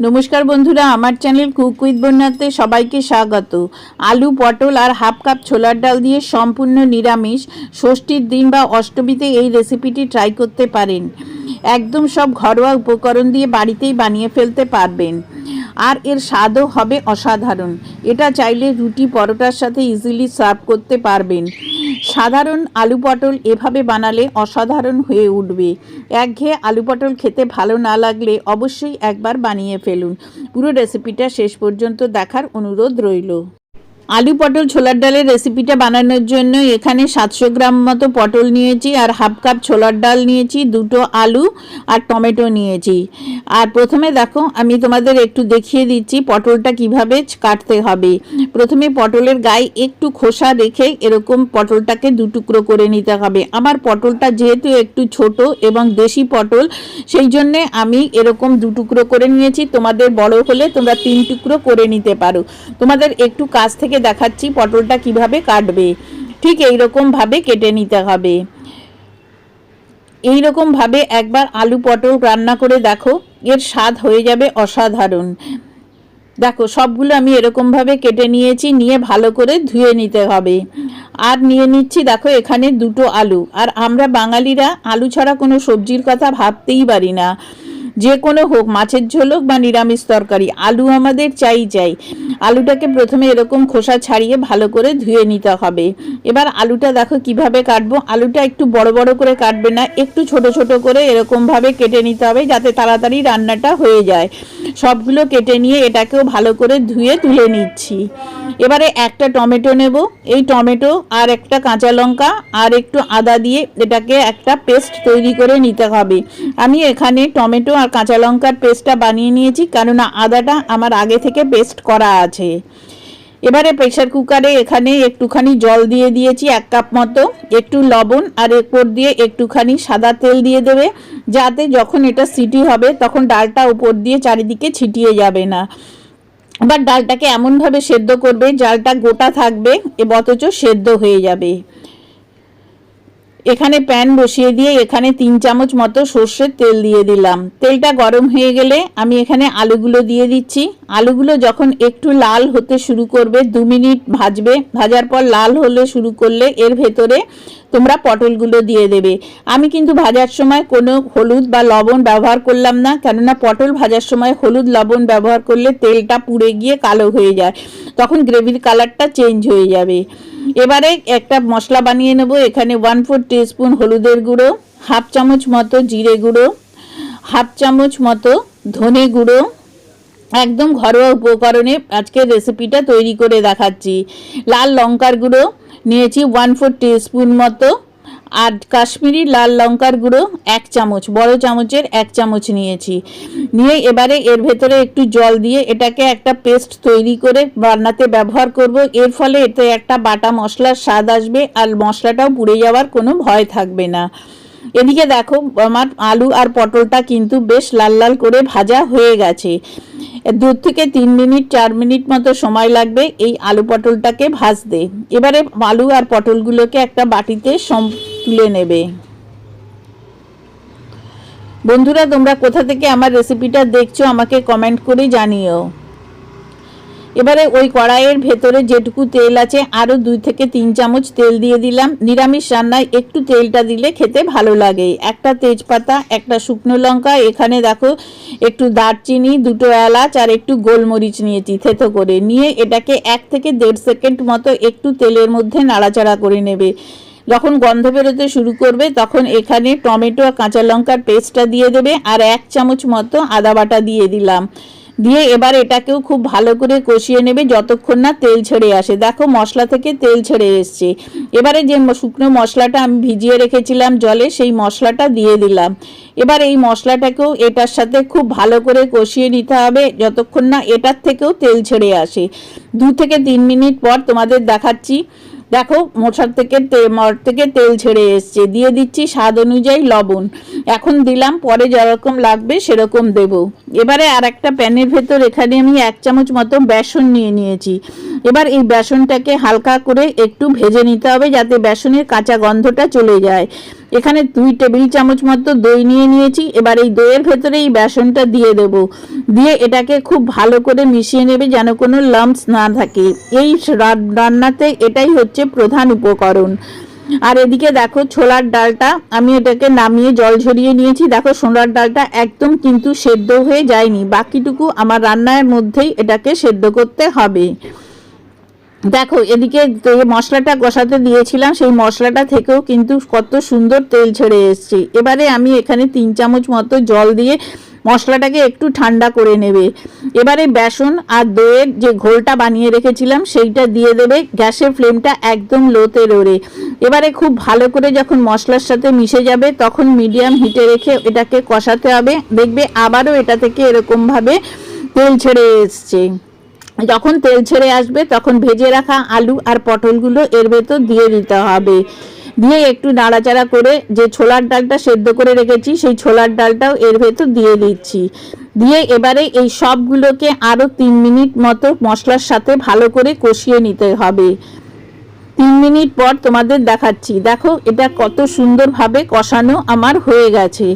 নমস্কার বন্ধুরা, আমার চ্যানেল কুক উইথ বন্যাতে সবাইকে স্বাগত। আলু, পটল আর হাফ কাপ ছোলার ডাল দিয়ে সম্পূর্ণ নিরামিষ, ষষ্ঠীর দিন বা অষ্টমীতে এই রেসিপিটি ট্রাই করতে পারেন। একদম সব ঘরোয়া উপকরণ দিয়ে বাড়িতেই বানিয়ে ফেলতে পারবেন। আর এর স্বাদও হবে অসাধারণ। এটা চাইলে রুটি, পরোটার সাথে ইজিলি সার্ভ করতে পারবেন। সাধারণ আলু পটল এভাবে বানালে অসাধারণ হয়ে উঠবে। একঘেয়ে আলু পটল খেতে ভালো না লাগলে অবশ্যই একবার বানিয়ে ফেলুন। পুরো রেসিপিটা শেষ পর্যন্ত দেখার অনুরোধ রইল। আলু পটল ছোলার ডালের রেসিপিটা বানানোর জন্য এখানে সাতশো গ্রাম মতো পটল নিয়েছি আর হাফ কাপ ছোলার ডাল নিয়েছি, দুটো আলু আর টমেটো নিয়েছি। আর প্রথমে দেখো, আমি তোমাদের একটু দেখিয়ে দিচ্ছি পটলটা কীভাবে কাটতে হবে। প্রথমে পটলের গায়ে একটু খোসা রেখে এরকম পটলটাকে দু টুকরো করে নিতে হবে। আমার পটলটা যেহেতু একটু ছোট এবং দেশি পটল, সেই জন্যে আমি এরকম দু টুকরো করে নিয়েছি। তোমাদের বড় হলে তোমরা তিন টুকরো করে নিতে পারো। তোমাদের একটু কাছ থেকে দেখাচ্ছি পটলটা কীভাবে কাটবে। ঠিক এই রকম ভাবে কেটে নিতে হবে। এই রকম ভাবে একবার আলু পটল রান্না করে দেখো, এর স্বাদ হয়ে যাবে অসাধারণ। দেখো, সবগুলো আমি এরকমভাবে কেটে নিয়েছি, নিয়ে ভালো করে ধুয়ে নিতে হবে। আর নিয়ে নিচ্ছি দেখো এখানে দুটো আলু। আর আমরা বাঙালিরা আলু ছাড়া কোনো সবজির কথা ভাবতেই পারি না। যে কোনো হোক, মাছের ঝোল হোক বা নিরামিষ তরকারি, আলু আমাদের চাই চাই। আলুটাকে প্রথমে এরকম খোসা ছাড়িয়ে ভালো করে ধুয়ে নিতে হবে। এবার আলুটা দেখো কীভাবে কাটবো। আলুটা একটু বড় বড় করে কাটবে না, একটু ছোট ছোট করে এরকমভাবে কেটে নিতে হবে যাতে তাড়াতাড়ি রান্নাটা হয়ে যায়। সবগুলো কেটে নিয়ে এটাকেও ভালো করে ধুয়ে তুলে নিচ্ছি। এবারে একটা টমেটো নেব। এই টমেটো আর একটা কাঁচা লঙ্কা আর একটু আদা দিয়ে এটাকে একটা পেস্ট তৈরি করে নিতে হবে। আমি এখানে টমেটো আর কাঁচা লঙ্কার পেস্টটা বানিয়ে নিয়েছি, কেননা আদাটা আমার আগে থেকে পেস্ট করা আছে। এবারে প্রেশার কুকারে এখানে একটুখানি জল দিয়ে দিয়েছি, এক কাপ মতো। একটু লবণ আর এরপর দিয়ে একটুখানি সাদা তেল দিয়ে দেবে, যাতে যখন এটা সিটি হবে, তখন ডালটা উপর দিয়ে চারিদিকে ছিটিয়ে যাবে না। এবার ডালটাকে এমনভাবে সেদ্ধ করবে ডালটা গোটা থাকবে, এ অথচ সেদ্ধ হয়ে যাবে। এখানে প্যান বসিয়ে দিয়ে এখানে তিন চামচ মতো সর্ষের তেল দিয়ে দিলাম। তেলটা গরম হয়ে গেলে আমি এখানে আলুগুলো দিয়ে দিচ্ছি। আলুগুলো যখন একটু লাল হতে শুরু করবে, দু মিনিট ভাজবে, ভাজার পর লাল হলে শুরু করলে এর ভেতরে তোমরা পটলগুলো দিয়ে দেবে। আমি কিন্তু ভাজার সময় কোনো হলুদ বা লবণ ব্যবহার করলাম না, কেননা পটল ভাজার সময় হলুদ লবণ ব্যবহার করলে তেলটা পুড়ে গিয়ে কালো হয়ে যায়। তখন গ্রেভির কালারটা চেঞ্জ হয়ে যাবে। এবারে একটা মশলা বানিয়ে নেব। এখানে ওয়ান ফোর টিস্পুন হলুদের গুঁড়ো হাফ চামচ মতো জিরে গুঁড়ো হাফ চামচ মতো ধনে গুঁড়ো। একদম ঘরোয়া উপকরণে আজকে রেসিপিটা তৈরি করে দেখাচ্ছি। লাল লঙ্কার গুঁড়ো নিয়েছি ওয়ান ফোর স্পুন মতো। আর কাশ্মীরি লাল লঙ্কার গুঁড়ো এক চামচ, বড় চামচের এক চামচ নিয়েছি। নিয়ে এবারে এর ভেতরে একটু জল দিয়ে এটাকে একটা পেস্ট তৈরি করে রান্নাতে ব্যবহার করব। এর ফলে এতে একটা বাটা মশলার স্বাদ আসবে আর মশলাটাও পুড়ে যাওয়ার কোনো ভয় থাকবে না। এদিকে দেখো, আমার আলু আর পটলটা কিন্তু বেশ লাল লাল করে ভাজা হয়ে গেছে। দু থেকে তিন মিনিট, চার মিনিট মতো সময় লাগবে এই আলু পটলটাকে ভাজতে। এবারে আলু আর পটলগুলোকে একটা বাটিতে সম তুলে নেবে। বন্ধুরা, তোমরা কোথা থেকে আমার রেসিপিটা দেখছ আমাকে কমেন্ট করে জানিও। এবারে ওই কড়াইয়ের ভেতরে যেটুকু তেল আছে আরও দুই থেকে তিন চামচ তেল দিয়ে দিলাম। নিরামিষ রান্নায় একটু তেলটা দিলে খেতে ভালো লাগে। একটা তেজপাতা, একটা শুকনো লঙ্কা, এখানে দেখো একটু দারচিনি, দুটো এলাচ আর একটু গোলমরিচ নিয়েছি থেতো করে। নিয়ে এটাকে এক থেকে দেড় সেকেন্ড মতো একটু তেলের মধ্যে নাড়াচাড়া করে নেবে। যখন গন্ধ বেরোতে শুরু করবে, তখন এখানে টমেটো আর কাঁচা লঙ্কার পেস্টটা দিয়ে দেবে আর এক চামচ মতো আদা বাটা দিয়ে দিলাম। দিয়ে এবার এটাকেও খুব ভালো করে কষিয়ে নেবে যতক্ষণ না তেল ছেড়ে আসে। দেখো মশলা থেকে তেল ছেড়ে এসছে। এবারে যে শুকনো মশলাটা আমি ভিজিয়ে রেখেছিলাম জলে, সেই মশলাটা দিয়ে দিলাম। এবার এই মশলাটাকেও এটার সাথে খুব ভালো করে কষিয়ে নিতে হবে যতক্ষণ না এটার থেকেও তেল ছেড়ে আসে। দু থেকে তিন মিনিট পর তোমাদের দেখাচ্ছি। দেখো, মশার থেকে মর থেকে তেল ছেড়ে এসছে। দিয়ে দিচ্ছি স্বাদ অনুযায়ী লবণ। এখন দিলাম, পরে যেরকম লাগবে সেরকম দেব। এবারে আর একটা প্যানের ভেতর এখানে আমি এক চামচ মতো বেসন নিয়ে নিয়েছি। এবার এই বেসনটাকে হালকা করে একটু ভেজে নিতে হবে যাতে বেসনের কাঁচা গন্ধটা চলে যায়। এখানে দুই টেবিল চামচ মতো দই নিয়ে নিয়েছি। এবার এই দইয়ের ভেতরে এই বেসনটা দিয়ে দেব। দিয়ে এটাকে খুব ভালো করে মিশিয়ে নেবে যেন কোনো লাম্পস না থাকে। এই রান্নাতে এটাই হচ্ছে প্রধান উপকরণ। আর এদিকে দেখো ছোলার ডালটা, আমি এটাকে নামিয়ে জল ঝরিয়ে নিয়েছি। দেখো ছোলার ডালটা একদম কিন্তু সেদ্ধ হয়ে যায়নি। বাকিটুকু আমার রান্নার মধ্যেই এটাকে সেদ্ধ করতে হবে। দেখো, এদিকে মশলাটা কষাতে দিয়েছিলাম, সেই মশলাটা থেকেও কিন্তু কত সুন্দর তেল ছেড়ে এসছে। এবারে আমি এখানে তিন চামচ মতো জল দিয়ে মশলাটাকে একটু ঠান্ডা করে নেবে। এবারে বেসন আর দইয়ের যে ঘোলটা বানিয়ে রেখেছিলাম, সেইটা দিয়ে দেবে। গ্যাসের ফ্লেমটা একদম লোতে রোড়ে এবারে খুব ভালো করে যখন মশলার সাথে মিশে যাবে, তখন মিডিয়াম হিটে রেখে এটাকে কষাতে হবে। দেখবে আবারও এটা থেকে এরকমভাবে তেল ছেড়ে এসছে। যখন তেল ছেড়ে আসবে, তখন ভেজে রাখা আলু আর পটলগুলো এর ভেতর দিয়ে দিতে হবে। দিয়ে একটু নাড়াচাড়া করে যে ছোলার ডালটা সেদ্ধ করে রেখেছি, সেই ছোলার ডালটাও এর ভেতর দিয়ে দিচ্ছি। দিয়ে এবারে এই সবগুলোকে আরও তিন মিনিট মতো মশলার সাথে ভালো করে কষিয়ে নিতে হবে। তিন মিনিট পর তোমাদের দেখাচ্ছি। দেখো, এটা কত সুন্দরভাবে কষানো আমার হয়ে গেছে।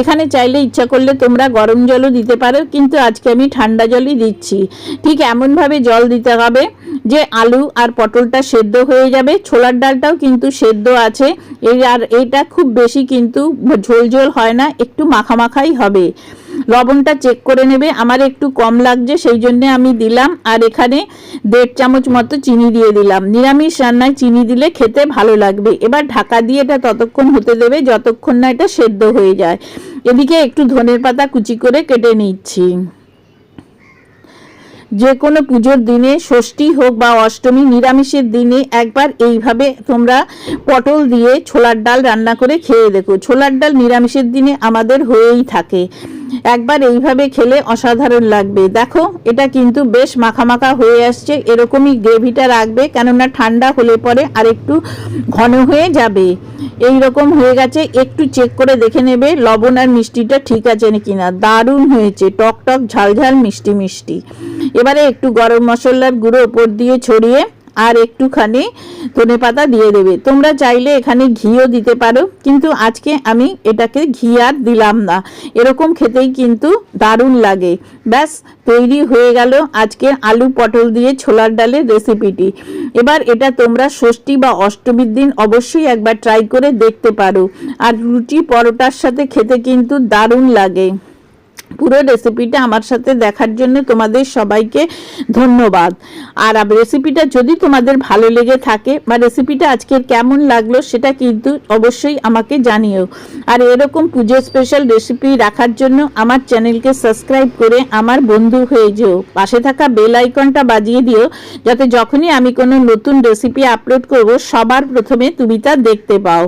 এখানে চাইলে ইচ্ছা করলে তোমরা গরম জলও দিতে পারো, কিন্তু আজকে আমি ঠান্ডা জলই দিচ্ছি। ঠিক এমনভাবে জল দিতে হবে যে আলু আর পটলটা সেদ্ধ হয়ে যাবে। ছোলার ডালটাও কিন্তু সেদ্ধ আছে। এই আর এটা খুব বেশি কিন্তু ঝোল ঝোল হয় না, একটু মাখামাখাই হবে। লবণটা চেক করে নেবে। আমার একটু কম লাগছে, সেই জন্য আমি দিলাম। আর এখানে দেড় চামচ মতো চিনি দিয়ে দিলাম। নিরামিষ রান্নায় চিনি দিলে খেতে ভালো লাগবে। এবার ঢাকা দিয়ে এটা ততক্ষণ হতে দেবে, যতক্ষণ না এটা সেদ্ধ হয়ে যায়। এদিকে একটু ধনের পাতা কুচি করে কেটে নিচ্ছি। যে কোনো পুজোর দিনে, ষষ্ঠী হোক বা অষ্টমী, নিরামিষের দিনে একবার এইভাবে তোমরা পটল দিয়ে ছোলার ডাল রান্না করে খেয়ে দেখো। ছোলার ডাল নিরামিষের দিনে আমাদের হয়েই থাকে। একবার এইভাবে খেলে অসাধারণ লাগবে। দেখো, এটা কিন্তু বেশ মাখামাখা হয়ে আসছে, এরকমই গ্রেভিটা রাখবে, কেননা ঠান্ডা হলে পরে আর একটু ঘন হয়ে যাবে। এই রকম হয়ে গেছে, একটু চেক করে দেখে নেবে, লবণ আর মিষ্টিটা ঠিক আছে নাকি না দারুণ হয়েছে টক টক ঝাল ঝাল মিষ্টি মিষ্টি। এবারে একটু গরম মশলার গুঁড়ো ওপর দিয়ে ছড়িয়ে আর একটুখানি ধনে পাতা দিয়ে দেবে। তোমরা চাইলে এখানে ঘিও দিতে পারো, কিন্তু আজকে আমি এটাকে ঘি আর দিলাম না। এরকম খেতেই কিন্তু দারুণ লাগে। ব্যাস, তৈরি হয়ে গেল আজকে আলু পটল দিয়ে ছোলার ডালের রেসিপিটি। এবার এটা তোমরা ষষ্ঠী বা অষ্টমীর দিন অবশ্যই একবার ট্রাই করে দেখতে পারো। আর রুটি পরোটার সাথে খেতে কিন্তু দারুণ লাগে। পুরো রেসিপিটা আমার সাথে দেখার জন্য তোমাদের সবাইকে ধন্যবাদ। আর রেসিপিটা যদি তোমাদের ভালো লেগে থাকে বা রেসিপিটা আজকের কেমন লাগল সেটা কিন্তু অবশ্যই আমাকে জানিও। আর এরকম পুজো স্পেশাল রেসিপি রাখার জন্য আমার চ্যানেলকে সাবস্ক্রাইব করে আমার বন্ধু হয়ে যেও। পাশে থাকা বেল আইকনটা বাজিয়ে দিও, যাতে যখনই আমি কোনো নতুন রেসিপি আপলোড করব, সবার প্রথমে তুমি তা দেখতে পাও।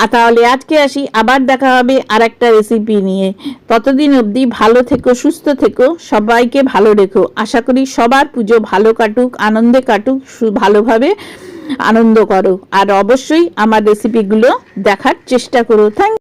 আর তাহলে আজকে আসি, আবার দেখা হবে আর একটা রেসিপি নিয়ে। ততদিন অবধি ভালো থেকো, সুস্থ থেকো, সবাইকে ভালো রেখো। আশা করি সবার পুজো ভালো কাটুক, আনন্দে কাটুক ভালোভাবে আনন্দ করো। আর অবশ্যই আমার রেসিপিগুলো দেখার চেষ্টা করো। থ্যাংক